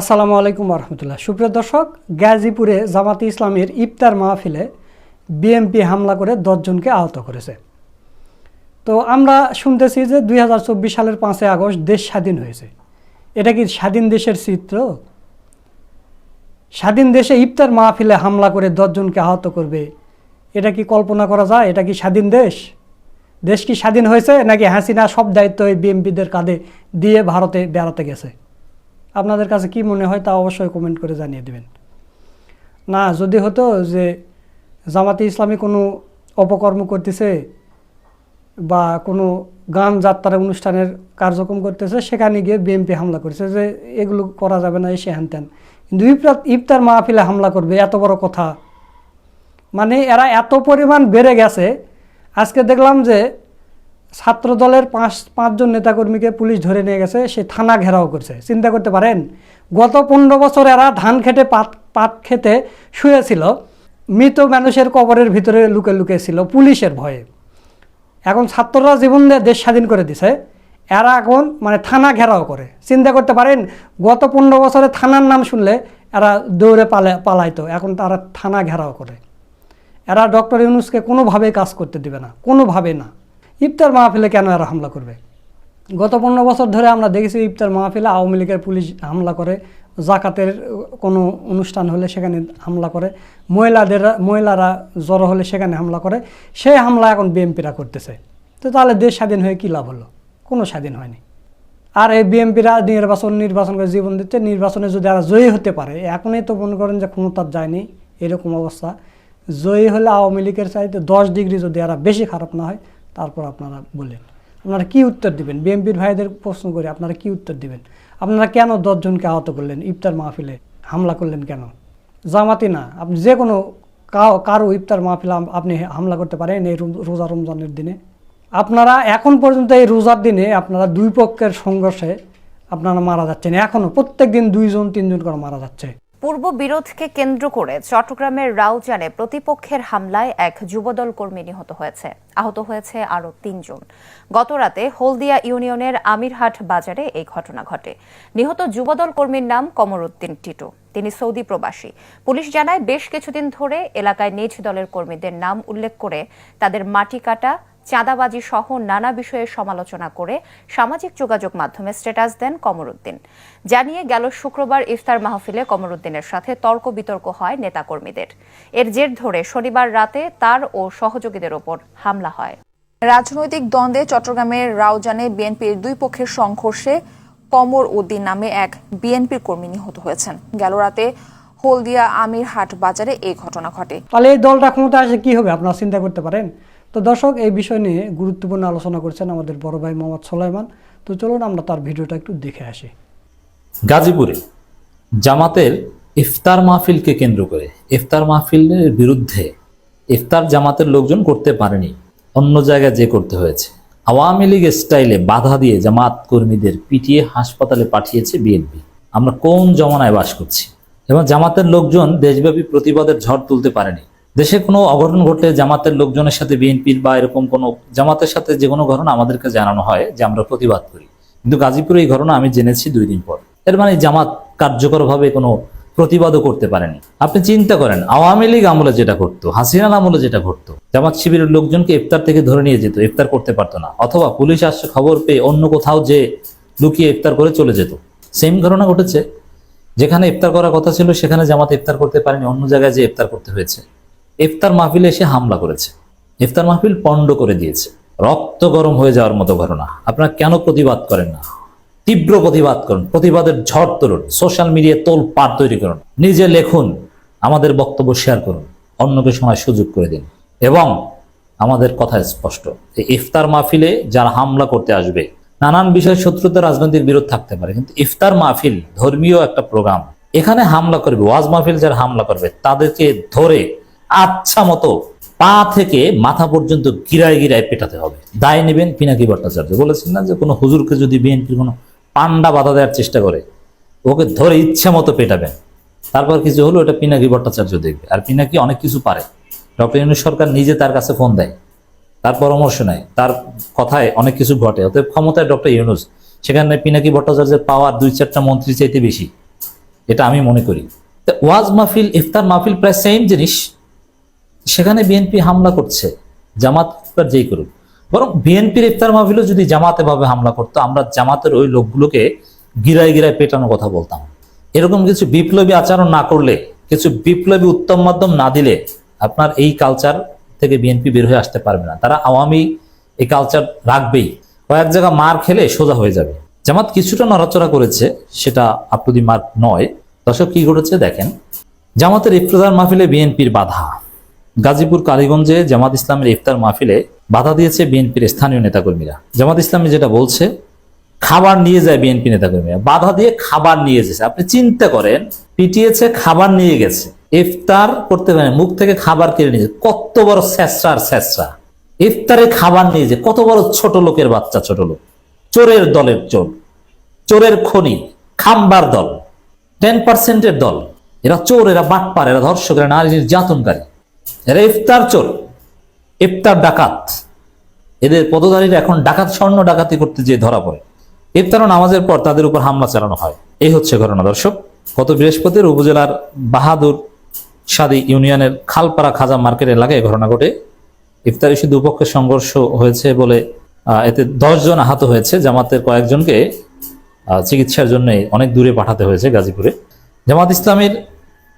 আসসালামু আলাইকুম রহমতুল্লাহ সুপ্রিয় দর্শক, গাজীপুরে জামাতে ইসলামের ইফতার মাহফিলে বিএমপি হামলা করে দশজনকে আহত করেছে। তো আমরা শুনতেছি যে দুই হাজার চব্বিশ সালের পাঁচই আগস্ট দেশ স্বাধীন হয়েছে। এটা কি স্বাধীন দেশের চিত্র? স্বাধীন দেশে ইফতার মাহফিলে হামলা করে দশজনকে আহত করবে, এটা কি কল্পনা করা যায়? এটা কি স্বাধীন দেশ? দেশ কি স্বাধীন হয়েছে নাকি হাসিনা সব দায়িত্ব এই বিএমপিদের কাঁধে দিয়ে ভারতে বেড়াতে গেছে? আপনাদের কাছে কি মনে হয় তা অবশ্যই কমেন্ট করে জানিয়ে দেবেন। না, যদি হতো যে জামাতে ইসলামী কোনো অপকর্ম করতেছে বা কোনো গান যাত্রার অনুষ্ঠানের কার্যক্রম করতেছে, সেখানে গিয়ে বিএমপি হামলা করছে যে এগুলো করা যাবে না, এসে হ্যান ত্যান কিন্তু ইফতার ইফতার মাহফিলে হামলা করবে, এত বড় কথা। মানে এরা এত পরিমাণ বেড়ে গেছে, আজকে দেখলাম যে ছাত্র দলের পাঁচ, পাঁচজন নেতাকর্মীকে পুলিশ ধরে নিয়ে গেছে, সে থানা ঘেরাও করছে। চিন্তা করতে পারেন, গত পনেরো বছর এরা ধান খেতে পাট পাট খেতে শুয়েছিল। মৃত মানুষের কবরের ভিতরে লুকে লুকে ছিল পুলিশের ভয়ে। এখন ছাত্ররা জীবন দিয়ে দেশ স্বাধীন করে দিছে। এরা এখন মানে থানা ঘেরাও করে। চিন্তা করতে পারেন, গত পনেরো বছরে থানার নাম শুনলে এরা দৌড়ে পালে, পালাইতো। এখন তারা থানা ঘেরাও করে। এরা ডক্টর ইউনুসকে কোনোভাবেই কাজ করতে দিবে না। কোনোভাবে না। ইফতার মাহফিলে কেন এরা হামলা করবে? গত পনেরো বছর ধরে আমরা দেখেছি ইফতার মাহফিলে আওয়ামী লীগের পুলিশ হামলা করে, জাকাতের কোনো অনুষ্ঠান হলে সেখানে হামলা করে, মহিলাদের, মহিলারা জড়ো হলে সেখানে হামলা করে। সেই হামলা এখন বিএমপিরা করতেছে। তো তাহলে দেশ স্বাধীন হয়ে কী লাভ হলো? কোনো স্বাধীন হয়নি। আর এই বিএমপিরা নির্বাচন নির্বাচন করে জীবন দিচ্ছে। নির্বাচনে যদি আর জয়ী হতে পারে, এখনই তো মনে করেন যে ক্ষমতার যায়নি এরকম অবস্থা। জয়ী হলে আওয়ামী লীগের চাইতে দশ ডিগ্রি যদি এরা বেশি খারাপ না হয় তারপর আপনারা বলেন। আপনারা কি উত্তর দিবেন? বিএমপির ভাইদের প্রশ্ন করে আপনারা কি উত্তর দিবেন? আপনারা কেন দশজনকে আহত করলেন? ইফতার মাহফিলে হামলা করলেন কেন? জামাতি না। আপনি যে কোনো কারও ইফতার মাহফিলে আপনি হামলা করতে পারেন এই রোজা রমজানের দিনে। আপনারা এখন পর্যন্ত এই রোজার দিনে আপনারা দুই পক্ষের সংঘর্ষে আপনারা মারা যাচ্ছেন। এখনও প্রত্যেক দিন দুইজন, তিনজন করে মারা যাচ্ছে। পূর্ব বিরোধকে কেন্দ্র করে চট্টগ্রামের রাউজানে প্রতিপক্ষের হামলায় এক যুবদল কর্মী নিহত হয়েছে। আহত হয়েছে আরও তিনজন। গতরাতে হলদিয়া ইউনিয়নের আমিরহাট বাজারে এই ঘটনা ঘটে। নিহত যুবদল কর্মীর নাম কমরউদ্দিন টিটু। তিনি সৌদি প্রবাসী। পুলিশ জানায়, বেশ কিছুদিন ধরে এলাকায় নিজ দলের কর্মীদের নাম উল্লেখ করে তাদের মাটি কাটা চাঁদাবাজি সহ নানা বিষয়ে সমালোচনা করে সামাজিক যোগাযোগ মাধ্যমে স্ট্যাটাস দেন কমরুদ্দিন জানিয়ে গেল শুক্রবার ইফতার মাহফিলে কমরুদ্দিনের সাথে তর্ক বিতর্ক হয় নেতাকর্মীদের। এর জের ধরে শনিবার রাতে তার ও সহযোগীদের ওপর হামলা হয়। রাজনৈতিক দ্বন্দ্বে চট্টগ্রামের রাউজানে বিএনপির দুই পক্ষের সংঘর্ষে কমর উদ্দিন নামে এক বিএনপির কর্মী নিহত হয়েছেন। গেল রাতে হলদিয়া আমিরহাট বাজারে এই ঘটনা ঘটে। তাহলে এই দলটা ক্ষমতা আসে কী হবে? আপনারা চিন্তা করতে পারেন? তো দর্শক, এই বিষয় নিয়ে গুরুত্বপূর্ণ আলোচনা করছেন আমাদের বড় ভাই মোহাম্মদ সোলাইমান। তো চলুন আমরা তার ভিডিওটা একটু দেখে আসি। গাজীপুরে জামাতের ইফতার মাহফিলকে কেন্দ্র করে, ইফতার মাহফিলের বিরুদ্ধে ইফতার জামাতের লোকজন করতে পারেনি, অন্য জায়গায় যে করতে হয়েছে। আওয়ামী লীগ স্টাইলে বাধা দিয়ে জামাত কর্মীদের পিটিয়ে হাসপাতালে পাঠিয়েছে বিএনপি। আমরা কোন জমানায় বাস করছি? এবং জামাতের লোকজন দেশব্যাপী প্রতিবাদের ঝড় তুলতে পারেনি। দেশে কোনো অঘটন ঘটলে জামাতের লোকজনের সাথে বিএনপির বা এরকম কোনো জামাতের সাথে যে কোনো ঘটনা আমাদেরকে জানানো হয়, যে আমরা প্রতিবাদ করি। কিন্তু গাজীপুরে এই ঘটনা আমি জেনেছি দুই দিন পর। এর মানে জামাত কার্যকরভাবে কোনো প্রতিবাদও করতে পারেনি। আপনি চিন্তা করেন, আওয়ামী লীগ আমলে যেটা করতো হাসিনার আমলে যেটা করতো জামাত শিবিরের লোকজনকে ইফতার থেকে ধরে নিয়ে যেত, ইফতার করতে পারতো না, অথবা পুলিশ আসছে খবর পেয়ে অন্য কোথাও যে লুকিয়ে ইফতার করে চলে যেত। সেম ঘটনা ঘটেছে। যেখানে ইফতার করার কথা ছিল, সেখানে জামাত ইফতার করতে পারেনি, অন্য জায়গায় যে ইফতার করতে হয়েছে। ইফতার মাহফিলে এসে হামলা করেছে। ইফতার মাহফিল পণ্ড করে দিয়েছে। রক্ত গরম হয়ে যাওয়ার মতো ঘটনা। আপনারা কেন প্রতিবাদ করেন না? তীব্র প্রতিবাদ করুন। প্রতিবাদের ঝড় তুলুন। সোশ্যাল মিডিয়ায় তোল পার তৈরি করুন। নিজে লেখুন, আমাদের বক্তব্য শেয়ার করুন। অন্যকে সময় সুযোগ করে দিন। এবং আমাদের কথা স্পষ্ট। এই ইফতার মাহফিলে যারা হামলা করতে আসবে, নানান বিষয় শত্রুতা রাজনৈতিক বিরোধ থাকতে পারে। কিন্তু ইফতার মাহফিল ধর্মীয় একটা প্রোগ্রাম। এখানে হামলা করবে। ওয়াজ মাহফিল যারা হামলা করবে, তাদেরকে ধরে আচ্ছা মতো পা থেকে মাথা পর্যন্ত গিরায় গিরায় পেটাতে হবে। দায় নেবেন পিনাকি ভট্টাচার্য। বলেছেন না যে কোনো হুজুরকে যদি বিএনপির কোনো পান্ডা বাধা দেওয়ার চেষ্টা করে, ওকে ধরে ইচ্ছা মতো পেটাবেন। তারপর কিছু হলো এটা পিনাকি ভট্টাচার্য দেখবে। আর পিনাকি অনেক কিছু পারে। ডক্টর ইউনুস সরকার নিজে তার কাছে ফোন দেয়, তার পরামর্শ নেয়, তার কথায় অনেক কিছু ঘটে। অতএব ক্ষমতায় ডক্টর ইউনুস, সেখানে পিনাকি ভট্টাচার্যের পাওয়ার দুই চারটা মন্ত্রী চাইতে বেশি। এটা আমি মনে করি। ওয়াজ মাহফিল, ইফতার মাহফিল প্রায় সেম জিনিস। সেখানে বিএনপি হামলা করছে, জামাত বা যেই করুক। বরং বিএনপির ইফতার মাহফিলও যদি জামাতে ভাবে হামলা করতো, আমরা জামাতের ওই লোকগুলোকে গিরায় গিরায় পেটানোর কথা বলতাম। এরকম কিছু বিপ্লবী আচরণ না করলে, কিছু বিপ্লবী উত্তম মাধ্যম না দিলে আপনার এই কালচার থেকে বিএনপি বের হয়ে আসতে পারবে না। তারা আওয়ামী এই কালচার রাখবেই। কয়েক জায়গা মার খেলে সোজা হয়ে যাবে। জামাত কিছুটা নড়াচড়া করেছে, সেটা আপনাদের মার্ক নয়। দর্শক কি ঘটেছে দেখেন। জামাতের ইফতার মাহফিলে বিএনপির বাধা। গাজীপুর কালীগঞ্জে জামাত ইসলামের ইফতার মাহফিলে বাধা দিয়েছে বিএনপির স্থানীয় নেতাকর্মীরা। জামাত ইসলামী যেটা বলছে, খাবার নিয়ে যায় বিএনপি নেতাকর্মীরা। বাধা দিয়ে খাবার নিয়ে যেছে। আপনি চিন্তা করেন, পিটিয়েছে, খাবার নিয়ে গেছে। ইফতার করতে পারে মুখ থেকে খাবার কেড়ে নিয়েছে। কত বড় স্যাঁচড়া আর স্যাঁচড়া ইফতারে খাবার নিয়ে যে কত বড় ছোট লোকের বাচ্চা, ছোট লোক। চোরের দলের চোর। চোরের খনি, খাম্বার দল। টেন পার্সেন্টের দল। এরা চোর, এরা বাটপার, এরা ধর্ষক, এরা নারী নির্যাতনকারী। এরা ইফতার চোর, ইফতার ডাকাত। এদের পদধারীরা এখন ডাকাত, স্বর্ণ ডাকাতি করতে যেয়ে ধরা পড়ে। ইফতার ও নামাজের পর তাদের উপর হামলা চালানো হয়। এই হচ্ছে ঘটনা, দর্শক। গত বৃহস্পতির উপজেলার বাহাদুর সাদি ইউনিয়নের খালপাড়া খাজা মার্কেট এলাকায় ঘটনা ঘটে। ইফতার ইস্যু দুপক্ষের সংঘর্ষ হয়েছে বলে এতে দশ জন আহত হয়েছে। জামাতের কয়েকজনকে চিকিৎসার জন্য অনেক দূরে পাঠাতে হয়েছে গাজীপুরে। জামাত ইসলামের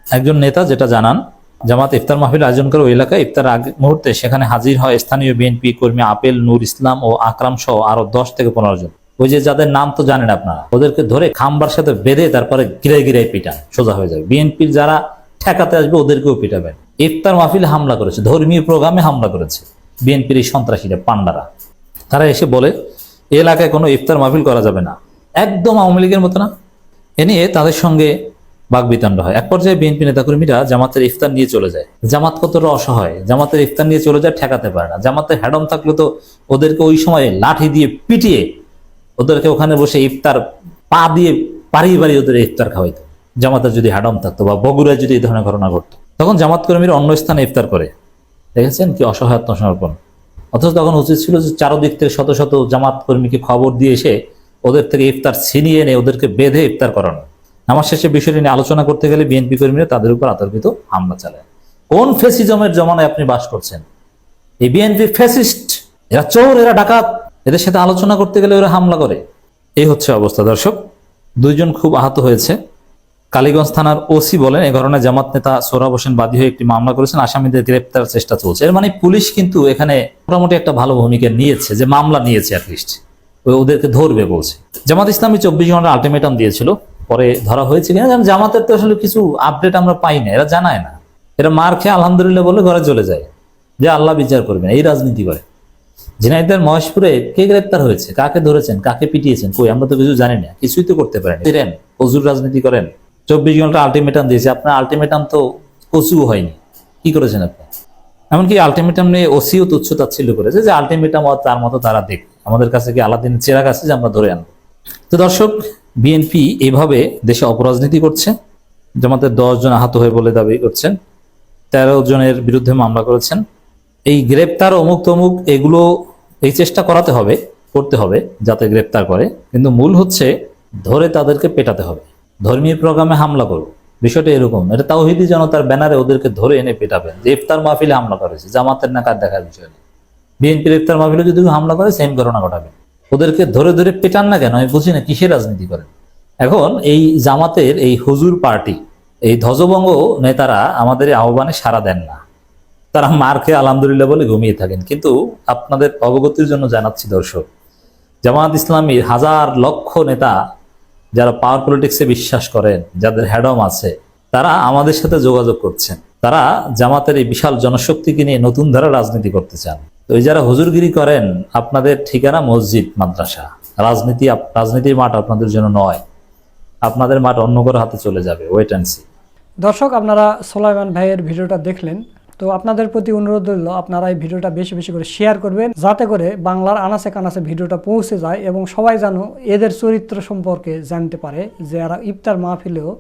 একজন নেতা, যেটা জানান জামাত ইফতার মাহফিল আয়োজন করে ওই এলাকায় ইফতার আগে মুহূর্তে সেখানে হাজির হয় স্থানীয় বিএনপি কর্মী আপেল, নূর ইসলাম ও আকরাম সহ আরও দশ থেকে পনেরো জন। ওই যে যাদের নাম তো জানেন আপনারা, ওদেরকে ধরে খাম্বার সাথে বেঁধে তারপরে গিরে গিরে পিটান সোজা হয়ে যাবে বিএনপির যারা ঠেকাতে আসবে ওদেরকেও পিটাবেন ইফতার মাহফিলে হামলা করেছে, ধর্মীয় প্রোগ্রামে হামলা করেছে বিএনপির এই সন্ত্রাসীরা পান্ডারা তারা এসে বলে এলাকায় কোনো ইফতার মাহফিল করা যাবে না। একদম আওয়ামী লীগের মতো না। এ নিয়ে তাদের সঙ্গে বাগবিতণ্ড হয়। এক পর্যায়ে বিএনপি নেতাকর্মীরা জামাতের ইফতার নিয়ে চলে যায়। জামাত কতটা অসহায়? জামাতের ইফতার নিয়ে চলে যায় ঠেকাতে পারে না। জামাতের হ্যাডম থাকলে তো ওদেরকে ওই সময় লাঠি দিয়ে পিটিয়ে ওদেরকে ওখানে বসে ইফতার পা দিয়ে পাড়িয়ে পাড়িয়ে ওদের ইফতার খাওয়াইতো। জামাতের যদি হ্যাডম থাকতো বা বগুড়ায় যদি এই ধরনের ঘটনা ঘটতো। তখন জামাত কর্মীরা অন্য স্থানে ইফতার করে। দেখেছেন কি অসহায় আত্মসমর্পণ অথচ তখন উচিত ছিল যে চারদিক থেকে শত শত জামাত কর্মীকে খবর দিয়ে এসে ওদের থেকে ইফতার ছিনিয়ে এনে ওদেরকে বেঁধে ইফতার করানো। আমার শেষে বিষয়টি নিয়ে আলোচনা করতে গেলে বিএনপি কর্মীরা তাদের উপর আতর্কিত হামলা চালায়। কোন ফেসিজমের জমানায় আপনি বাস করছেন? এই বিএনপি ফ্যাসিস্ট, এরা চোর, এরা ডাকাত, এদের সাথে আলোচনা করতে গেলে ওরা হামলা করে। এই হচ্ছে অবস্থা, দর্শক। দুইজন খুব আহত হয়েছে। কালীগঞ্জ থানার ওসি বলেন এই ঘটনায় জামাত নেতা সোহরাব হোসেন বাদী হয়ে একটি মামলা করেছেন। আসামিদের গ্রেপ্তার চেষ্টা চলছে। এর মানে পুলিশ কিন্তু এখানে মোটামুটি একটা ভালো ভূমিকা নিয়েছে, যে মামলা নিয়েছে অ্যাটলিস্ট ওদেরকে ধরবে বলছে। জামাত ইসলামী চব্বিশ ঘণ্টা আলটিমেটাম দিয়েছিল। পরে ধরা হয়েছে কিনা জামাতের তো আসলে কিছু আপডেট আমরা পাই না, এরা জানায় না। এরা মার খেয়ে আলহামদুলিল্লাহ বলে ঘরে চলে যায়। যে আল্লাহ বিচার করবে এই রাজনীতি করে। ঝিনাইদের মহেশপুরে কে গ্রেপ্তার হয়েছে? কাকে ধরেছেন? কাকে পিটিয়েছেন? কই? আমরা তো কিছু জানি না, কিছুই তো করতে পারেন। দিলেন প্রচুর রাজনীতি করেন। চব্বিশ ঘণ্টা আলটিমেটাম দিয়েছে। আপনার আলটিমেটাম তো কচু হয়নি। কি করেছেন আপনি? এমনকি আলটিমেটাম নিয়ে ওসিও তুচ্ছ তাচ্ছিল্য করেছে যে আলটিমেটাম তার মতো তারা দেখ আমাদের কাছে কি আলাদিন চেরাগ আছে যে আমরা ধরে আনব? তো দর্শক বিএনপি এভাবে দেশে অপরাজনীতি করছে। জামাতের জন আহত হয়ে বলে দাবি করছেন। তেরো জনের বিরুদ্ধে মামলা করেছেন। এই গ্রেপ্তার অমুক তমুক এগুলো এই চেষ্টা করাতে হবে, করতে হবে যাতে গ্রেপ্তার করে। কিন্তু মূল হচ্ছে ধরে তাদেরকে পেটাতে হবে। ধর্মীয় প্রোগ্রামে হামলা করো। বিষয়টা এরকম। এটা তাওহিদি জনতার ব্যানারে ওদেরকে ধরে এনে পেটাবেন যে ইফতার মাহফিলে হামলা করেছে। জামাতের নাকার দেখার বিষয় নেই। বিএনপির ইফতার মাহফিলে যদি হামলা করে সেম ঘটনা ঘটাবে। ওদেরকে ধরে ধরে পেটান না কেন? আমি বুঝি না, কিসের রাজনীতি করেন? এখন এই জামাতের এই হুজুর পার্টি, এই ধ্বজবঙ্গ নেতারা আমাদের আহ্বানে সাড়া দেন না। তারা মার খেয়ে আলহামদুলিল্লাহ বলে ঘুমিয়ে থাকেন। কিন্তু আপনাদের অবগতির জন্য জানাচ্ছি দর্শক, জামাত ইসলামীর হাজার লক্ষ নেতা যারা পাওয়ার পলিটিক্সে বিশ্বাস করেন, যাদের হ্যাডম আছে, তারা আমাদের সাথে যোগাযোগ করছেন। তারা জামাতের এই বিশাল জনশক্তিকে নিয়ে নতুন ধারা রাজনীতি করতে চান। এই যারা হুজুরগিরি করেন, আপনাদের ঠিকানা মসজিদ, মাদ্রাসা। রাজনীতি রাজনীতির মাঠ আপনাদের জন্য নয়। আপনাদের মাঠ অন্য কারও হাতে চলে যাবে ওয়েট অ্যান্ড সি দর্শক, আপনারা সোলাইমান ভাইয়ের ভিডিওটা দেখলেন। তো আপনাদের প্রতি অনুরোধ রইল, আপনারা এই ভিডিওটা বেশি বেশি করে শেয়ার করবেন, যাতে করে বাংলার আনাচে কানাচে ভিডিওটা পৌঁছে যায় এবং সবাই যেন এদের চরিত্র সম্পর্কে জানতে পারে যে এরা ইফতার মাহফিলেও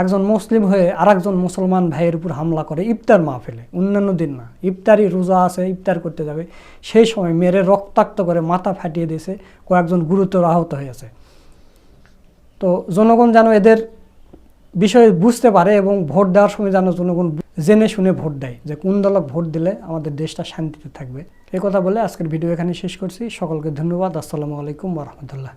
একজন মুসলিম হয়ে আরেকজন মুসলমান ভাইয়ের উপর হামলা করে ইফতার মাহফিলে। অন্যান্য দিন না। ইফতারি রোজা আছে, ইফতার করতে যাবে। সেই সময় মেরে রক্তাক্ত করে মাথা ফাটিয়ে দিয়েছে কয়েকজন গুরুতর আহত হয়েছে। তো জনগণ যেন এদের বিষয়ে বুঝতে পারে এবং ভোট দেওয়ার সময় যেন জনগণ জেনে শুনে ভোট দেয় যে কোন দলক ভোট দিলে আমাদের দেশটা শান্তিতে থাকবে। এই কথা বলে আজকের ভিডিও এখানে শেষ করছি। সকলকে ধন্যবাদ। আসসালামু আলাইকুম রহমতুল্লাহ।